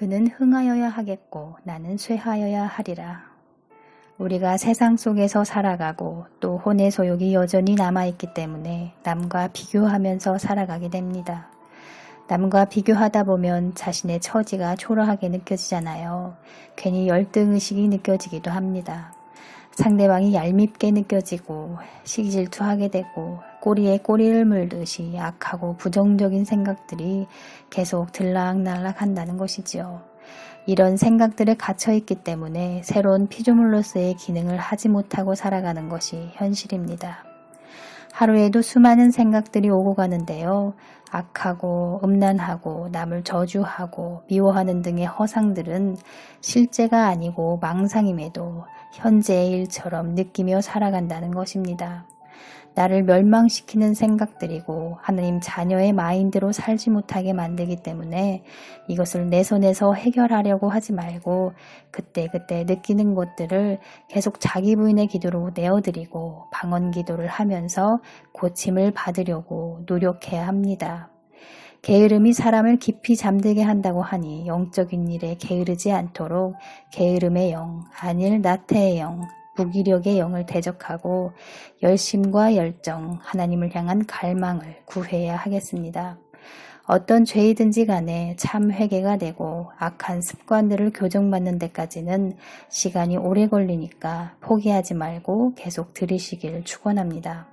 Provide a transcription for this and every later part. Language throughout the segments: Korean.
그는 흥하여야 하겠고 나는 쇠하여야 하리라. 우리가 세상 속에서 살아가고 또 혼의 소욕이 여전히 남아있기 때문에 남과 비교하면서 살아가게 됩니다. 남과 비교하다 보면 자신의 처지가 초라하게 느껴지잖아요. 괜히 열등의식이 느껴지기도 합니다. 상대방이 얄밉게 느껴지고 시기질투하게 되고 꼬리에 꼬리를 물듯이 악하고 부정적인 생각들이 계속 들락날락 한다는 것이지요. 이런 생각들에 갇혀있기 때문에 새로운 피조물로서의 기능을 하지 못하고 살아가는 것이 현실입니다. 하루에도 수많은 생각들이 오고 가는데요. 악하고 음란하고 남을 저주하고 미워하는 등의 허상들은 실제가 아니고 망상임에도 현재의 일처럼 느끼며 살아간다는 것입니다. 나를 멸망시키는 생각들이고 하나님 자녀의 마인드로 살지 못하게 만들기 때문에 이것을 내 손에서 해결하려고 하지 말고 그때 그때 느끼는 것들을 계속 자기 부인의 기도로 내어드리고 방언 기도를 하면서 고침을 받으려고 노력해야 합니다. 게으름이 사람을 깊이 잠들게 한다고 하니 영적인 일에 게으르지 않도록 게으름의 영, 안일 나태의 영, 무기력의 영을 대적하고 열심과 열정, 하나님을 향한 갈망을 구해야 하겠습니다. 어떤 죄이든지 간에 참 회개가 되고 악한 습관들을 교정받는 데까지는 시간이 오래 걸리니까 포기하지 말고 계속 들으시길 축원합니다.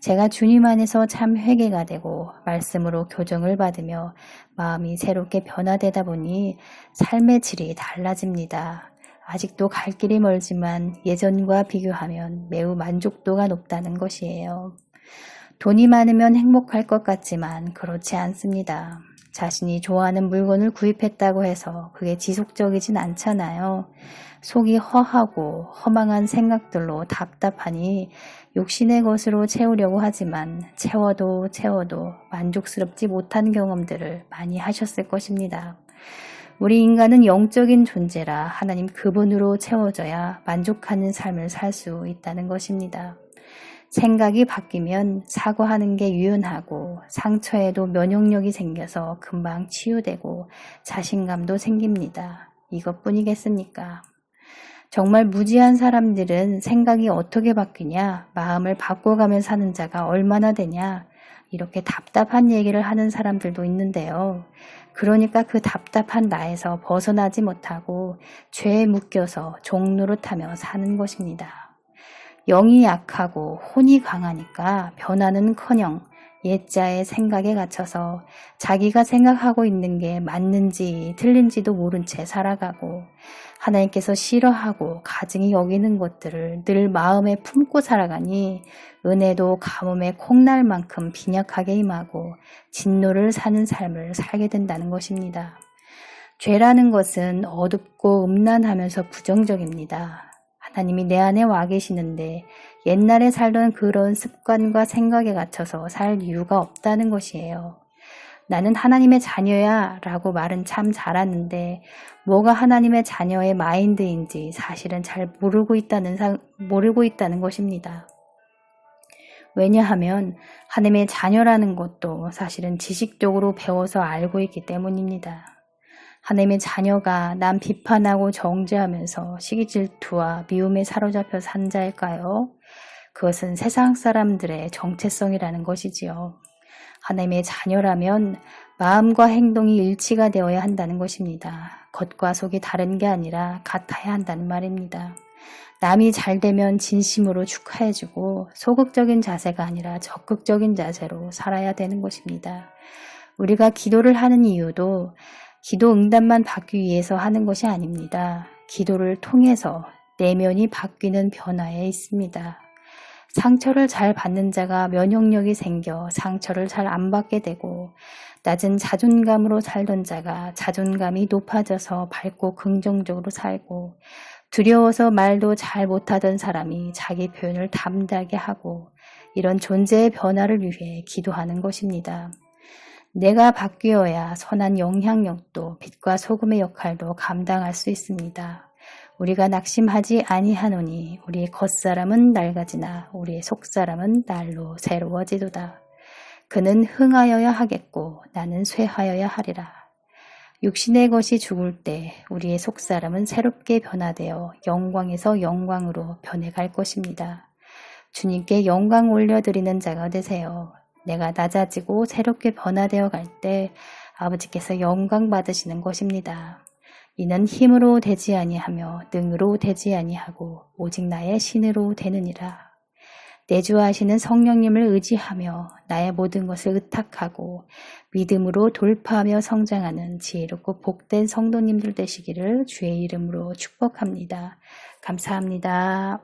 제가 주님 안에서 참 회개가 되고 말씀으로 교정을 받으며 마음이 새롭게 변화되다 보니 삶의 질이 달라집니다. 아직도 갈 길이 멀지만 예전과 비교하면 매우 만족도가 높다는 것이에요. 돈이 많으면 행복할 것 같지만 그렇지 않습니다. 자신이 좋아하는 물건을 구입했다고 해서 그게 지속적이진 않잖아요. 속이 허하고 허망한 생각들로 답답하니 욕심의 것으로 채우려고 하지만 채워도 채워도 만족스럽지 못한 경험들을 많이 하셨을 것입니다. 우리 인간은 영적인 존재라 하나님 그분으로 채워져야 만족하는 삶을 살 수 있다는 것입니다. 생각이 바뀌면 사과하는 게 유연하고 상처에도 면역력이 생겨서 금방 치유되고 자신감도 생깁니다. 이것뿐이겠습니까? 정말 무지한 사람들은 생각이 어떻게 바뀌냐, 마음을 바꿔가며 사는 자가 얼마나 되냐, 이렇게 답답한 얘기를 하는 사람들도 있는데요. 그러니까 그 답답한 나에서 벗어나지 못하고 죄에 묶여서 종노릇하며 사는 것입니다. 영이 약하고 혼이 강하니까 변화는커녕 옛자의 생각에 갇혀서 자기가 생각하고 있는 게 맞는지 틀린지도 모른 채 살아가고 하나님께서 싫어하고 가증히 여기는 것들을 늘 마음에 품고 살아가니 은혜도 가뭄에 콩날 만큼 빈약하게 임하고 진노를 사는 삶을 살게 된다는 것입니다. 죄라는 것은 어둡고 음란하면서 부정적입니다. 하나님이 내 안에 와 계시는데 옛날에 살던 그런 습관과 생각에 갇혀서 살 이유가 없다는 것이에요. 나는 하나님의 자녀야 라고 말은 참 잘하는데 뭐가 하나님의 자녀의 마인드인지 사실은 잘 모르고 있다는, 사, 모르고 있다는 것입니다. 왜냐하면 하나님의 자녀라는 것도 사실은 지식적으로 배워서 알고 있기 때문입니다. 하나님의 자녀가 남 비판하고 정죄하면서 시기 질투와 미움에 사로잡혀 산 자일까요? 그것은 세상 사람들의 정체성이라는 것이지요. 하나님의 자녀라면 마음과 행동이 일치가 되어야 한다는 것입니다. 겉과 속이 다른 게 아니라 같아야 한다는 말입니다. 남이 잘 되면 진심으로 축하해주고 소극적인 자세가 아니라 적극적인 자세로 살아야 되는 것입니다. 우리가 기도를 하는 이유도 기도 응답만 받기 위해서 하는 것이 아닙니다. 기도를 통해서 내면이 바뀌는 변화에 있습니다. 상처를 잘 받는 자가 면역력이 생겨 상처를 잘 안 받게 되고 낮은 자존감으로 살던 자가 자존감이 높아져서 밝고 긍정적으로 살고 두려워서 말도 잘 못하던 사람이 자기 표현을 담대하게 하고 이런 존재의 변화를 위해 기도하는 것입니다. 내가 바뀌어야 선한 영향력도 빛과 소금의 역할도 감당할 수 있습니다. 우리가 낙심하지 아니하노니 우리의 겉사람은 낡아지나 우리의 속사람은 날로 새로워지도다. 그는 흥하여야 하겠고 나는 쇠하여야 하리라. 육신의 것이 죽을 때 우리의 속사람은 새롭게 변화되어 영광에서 영광으로 변해갈 것입니다. 주님께 영광 올려드리는 자가 되세요. 내가 낮아지고 새롭게 변화되어 갈 때 아버지께서 영광 받으시는 것입니다. 이는 힘으로 되지 아니하며 능으로 되지 아니하고 오직 나의 신으로 되느니라. 내주하시는 성령님을 의지하며 나의 모든 것을 의탁하고 믿음으로 돌파하며 성장하는 지혜롭고 복된 성도님들 되시기를 주의 이름으로 축복합니다. 감사합니다.